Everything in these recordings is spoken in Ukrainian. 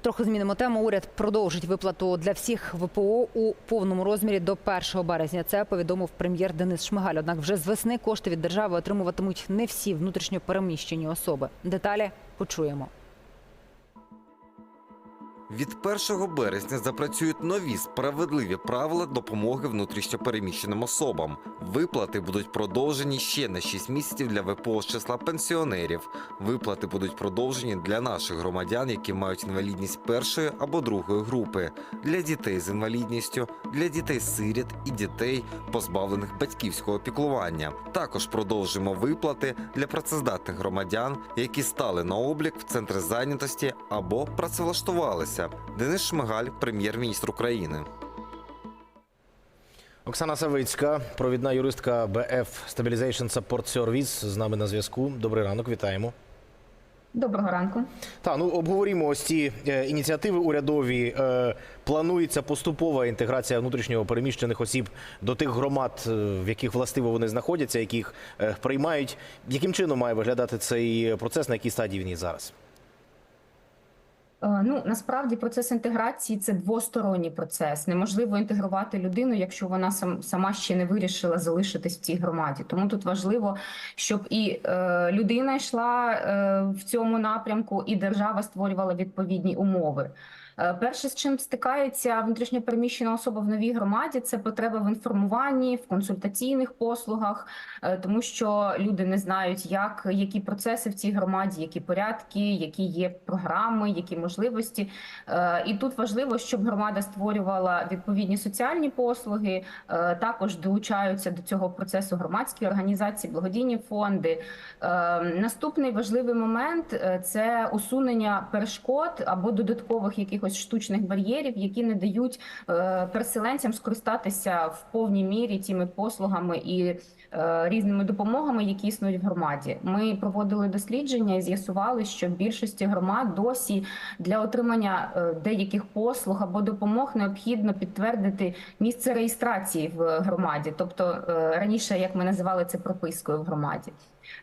Трохи змінимо тему. Уряд продовжить виплату для всіх ВПО у повному розмірі до 1 березня. Це повідомив прем'єр Денис Шмигаль. Однак вже з весни кошти від держави отримуватимуть не всі внутрішньо переміщені особи. Деталі почуємо. Від 1 березня запрацюють нові справедливі правила допомоги внутрішньопереміщеним особам. Виплати будуть продовжені ще на 6 місяців для ВПО з числа пенсіонерів. Виплати будуть продовжені для наших громадян, які мають інвалідність першої або другої групи, для дітей з інвалідністю, для дітей-сиріт і дітей, позбавлених батьківського піклування. Також продовжимо виплати для працездатних громадян, які стали на облік в центри зайнятості або працевлаштувалися. Денис Шмигаль, прем'єр-міністр України. Оксана Савицька, провідна юристка БФ Stabilization Support Service з нами на зв'язку. Добрий ранок, вітаємо. Доброго ранку. Та ну обговоримо ось ці е, ініціативи урядові. Е, планується поступова інтеграція внутрішньо переміщених осіб до тих громад, е, в яких властиво вони знаходяться, яких е, приймають. Яким чином має виглядати цей процес, на якій стадії він є зараз? Е, Ну насправді процес інтеграції це двосторонній процес. Неможливо інтегрувати людину, якщо вона сам сама ще не вирішила залишитись в цій громаді. Тому тут важливо, щоб і е, людина йшла е, в цьому напрямку, і держава створювала відповідні умови. Е, Перше, з чим стикається внутрішньопереміщена особа в новій громаді, це потреба в інформуванні, в консультаційних послугах, е, тому що люди не знають, як які процеси в цій громаді, які порядки, які є програми, які можливості. Е, І тут важливо, щоб громада створювала відповідні соціальні послуги. Також долучаються до цього процесу громадські організації, благодійні фонди. Наступний важливий момент це усунення перешкод або додаткових якихось штучних бар'єрів, які не дають е, переселенцям скористатися в повній мірі тими послугами і е, різними допомогами, які існують в громаді. Ми проводили дослідження і з'ясували, що в більшості громад досі для отримання е, деяких послуг або допомог необхідно підтвердити місце реєстрації в громаді, тобто раніше, як ми називали це пропискою в громаді.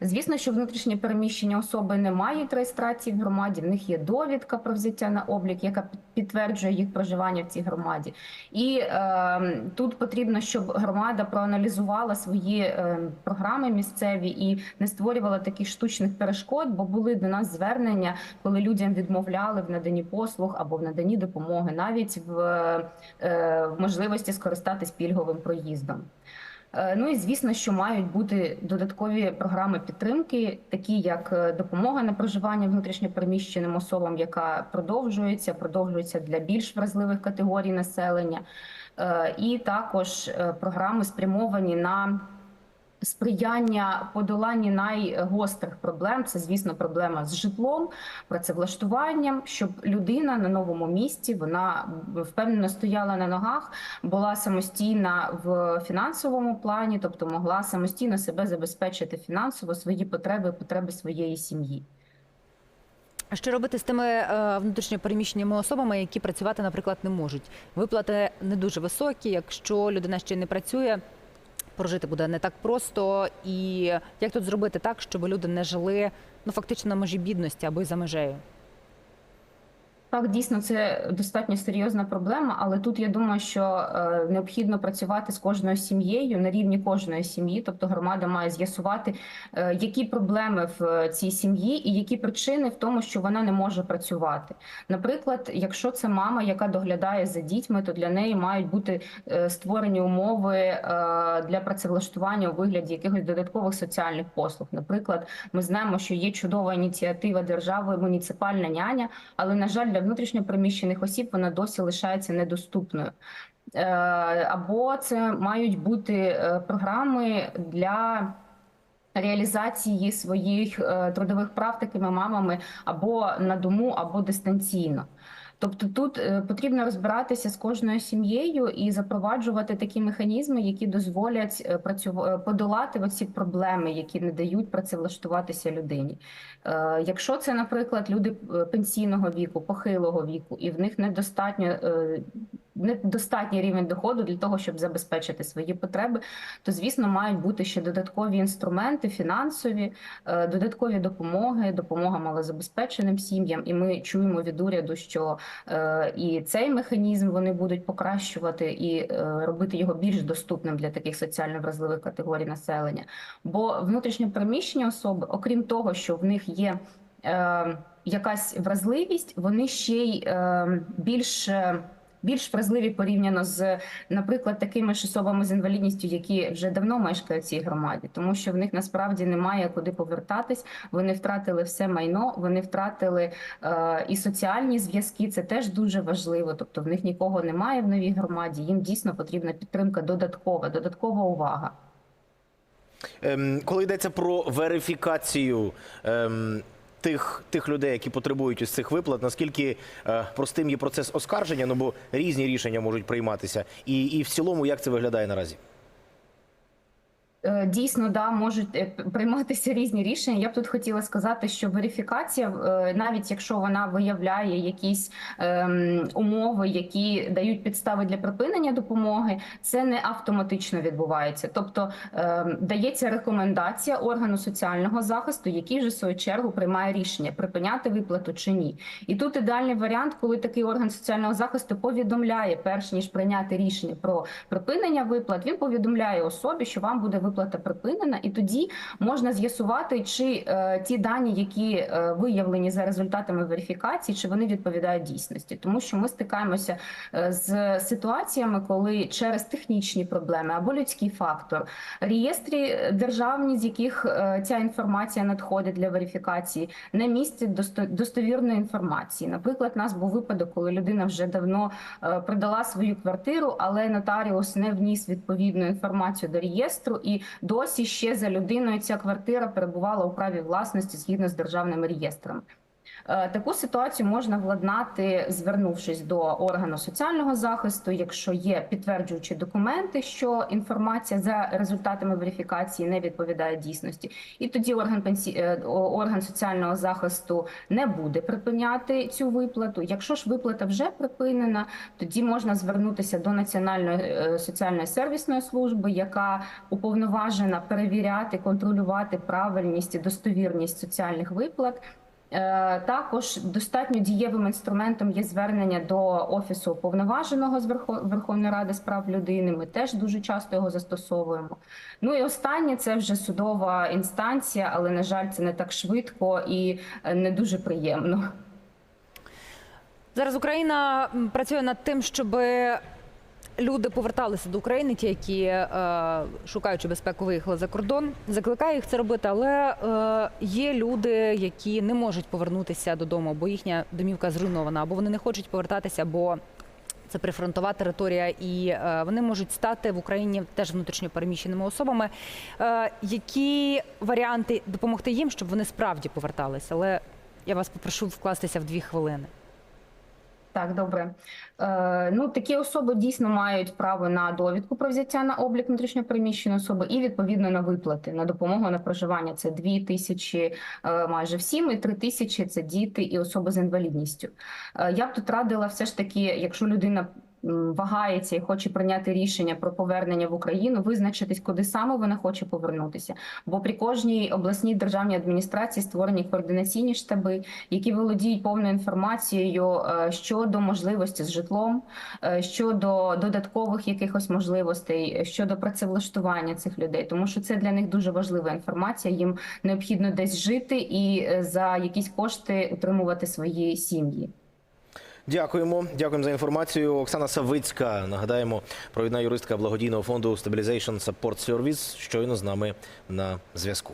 Звісно, що внутрішнє переміщення особи не мають реєстрації в громаді. В них є довідка про взяття на облік, яка підтверджує їх проживання в цій громаді. І е, тут потрібно, щоб громада проаналізувала свої е, програми місцеві і не створювала таких штучних перешкод, бо були до нас звернення, коли людям відмовляли в наданні послуг або в наданні допомоги, навіть в, е, в можливості скористатись пільговим проїздом. Е, Ну і звісно, що мають бути додаткові програми підтримки, такі як е, допомога на проживання внутрішньопереміщеним особам, яка продовжується, продовжується для більш вразливих категорій населення, Е, і також програми спрямовані на сприяння подоланні найгострих проблем. Це, звісно, проблема з житлом, працевлаштуванням, щоб людина на новому місці вона впевнено стояла на ногах, була самостійна в фінансовому плані, тобто могла самостійно себе забезпечити фінансово свої потреби, потреби своєї сім'ї. А що робити з тими е, внутрішньо особами, які працювати, наприклад, не можуть? Виплати не дуже високі. Якщо людина ще не працює, прожити буде не так просто. І як тут зробити так, щоб люди не жили ну фактично на межі бідності або й за межею? Так, дійсно, це достатньо серйозна проблема, але тут я думаю, що е, необхідно працювати з кожною сім'єю на рівні кожної сім'ї. Тобто громада має з'ясувати, е, які проблеми в цій сім'ї і які причини в тому, що вона не може працювати. Наприклад, якщо це мама, яка доглядає за дітьми, то для неї мають бути е, створені умови е, для працевлаштування у вигляді якихось додаткових соціальних послуг. Наприклад, ми знаємо, що є чудова ініціатива держави муніципальна няня, але на жаль, для внутрішньопереміщених осіб вона досі лишається недоступною. Е, Або це мають бути е, програми для реалізації своїх е, трудових прав такими мамами або на дому, або дистанційно. Тобто тут е, потрібно розбиратися з кожною сім'єю і запроваджувати такі механізми, які дозволять е, е, подолати оці проблеми, які не дають працевлаштуватися людині. Якщо це, наприклад, люди пенсійного віку, похилого віку, і в них недостатньо недостатній рівень доходу для того, щоб забезпечити свої потреби, то звісно мають бути ще додаткові інструменти, фінансові, е, додаткові допомоги, допомога малозабезпеченим сім'ям. І ми чуємо від уряду, що е, і цей механізм вони будуть покращувати і е, робити його більш доступним для таких соціально вразливих категорій населення. Бо внутрішньо переміщені особи, окрім того, що в них є якась вразливість, вони ще й більш. Більш вразливі порівняно з, наприклад, такими ж особами з інвалідністю, які вже давно мешкають в цій громаді, тому що в них насправді немає куди повертатись. Вони втратили все майно, вони втратили е, і соціальні зв'язки. Це теж дуже важливо. Тобто в них нікого немає в новій громаді. Їм дійсно потрібна підтримка додаткова, додаткова увага. Ем, коли йдеться про верифікацію ем, тих, тих людей, які потребують із цих виплат, наскільки е, простим є процес оскарження, ну бо різні рішення можуть прийматися, і, і в цілому, як це виглядає наразі? Е, Дійсно, да, можуть е, прийматися різні рішення. Я б тут хотіла сказати, що верифікація, е, навіть якщо вона виявляє якісь ем, умови, які дають підстави для припинення допомоги, це не автоматично відбувається. Тобто ем, дається рекомендація органу соціального захисту, який же в свою чергу приймає рішення припиняти виплату чи ні. І тут ідеальний варіант, коли такий орган соціального захисту повідомляє, перш ніж прийняти рішення про припинення виплат, він повідомляє особі, що вам буде виплата припинена, і тоді можна з'ясувати, чи е, ті дані, які е, виявлені за результатами верифікації, чи вони відповідають дійсності, тому що ми стикаємося е, з ситуаціями, коли через технічні проблеми або людський фактор реєстрі державні, з яких ця інформація надходить для верифікації, не містять досто- достовірної інформації. Наприклад, у нас був випадок, коли людина вже давно продала свою квартиру, але нотаріус не вніс відповідну інформацію до реєстру, і досі ще за людиною ця квартира перебувала у праві власності згідно з державним реєстром. Е, Таку ситуацію можна владнати, звернувшись до органу соціального захисту, якщо є підтверджуючі документи, що інформація за результатами верифікації не відповідає дійсності, і тоді орган пенсі... е, орган соціального захисту не буде припиняти цю виплату. Якщо ж виплата вже припинена, тоді можна звернутися до Національної е, соціальної сервісної служби, яка уповноважена перевіряти, контролювати правильність і достовірність соціальних виплат. Е, Також достатньо дієвим інструментом є звернення до офісу уповноваженого з Верхо- Верховної Ради з прав людини. Ми теж дуже часто його застосовуємо. Ну і останнє це вже судова інстанція, але на жаль, це не так швидко і е, не дуже приємно. Зараз Україна працює над тим, щоб люди поверталися до України, ті, які е, шукаючи безпеку, виїхали за кордон. Закликає їх це робити, але е, є люди, які не можуть повернутися додому, бо їхня домівка зруйнована, або вони не хочуть повертатися, бо це прифронтова територія, і е, вони можуть стати в Україні теж внутрішньо переміщеними особами. Які варіанти допомогти їм, щоб вони справді поверталися? Але я вас попрошу вкластися в дві хвилини. Так, добре. Е, ну, такі особи дійсно мають право на довідку про взяття на облік внутрішньопереміщеної особи і відповідно на виплати на допомогу на проживання. Це 2 тисячі е, майже всім, і 3 тисячі це діти і особи з інвалідністю. Е, я б тут радила все ж таки, якщо людина вагається і хоче прийняти рішення про повернення в Україну, визначитись, куди саме вона хоче повернутися. Бо при кожній обласній державній адміністрації створені координаційні штаби, які володіють повною інформацією е, щодо можливості з житлом, е, щодо додаткових якихось можливостей, е, щодо працевлаштування цих людей, тому що це для них дуже важлива інформація. Їм необхідно десь жити і е, за якісь кошти утримувати свої сім'ї. Дякуємо. Дякуємо за інформацію. Оксана Савицька, нагадаємо, провідна юристка благодійного фонду Stabilization Support Service, щойно з нами на зв'язку.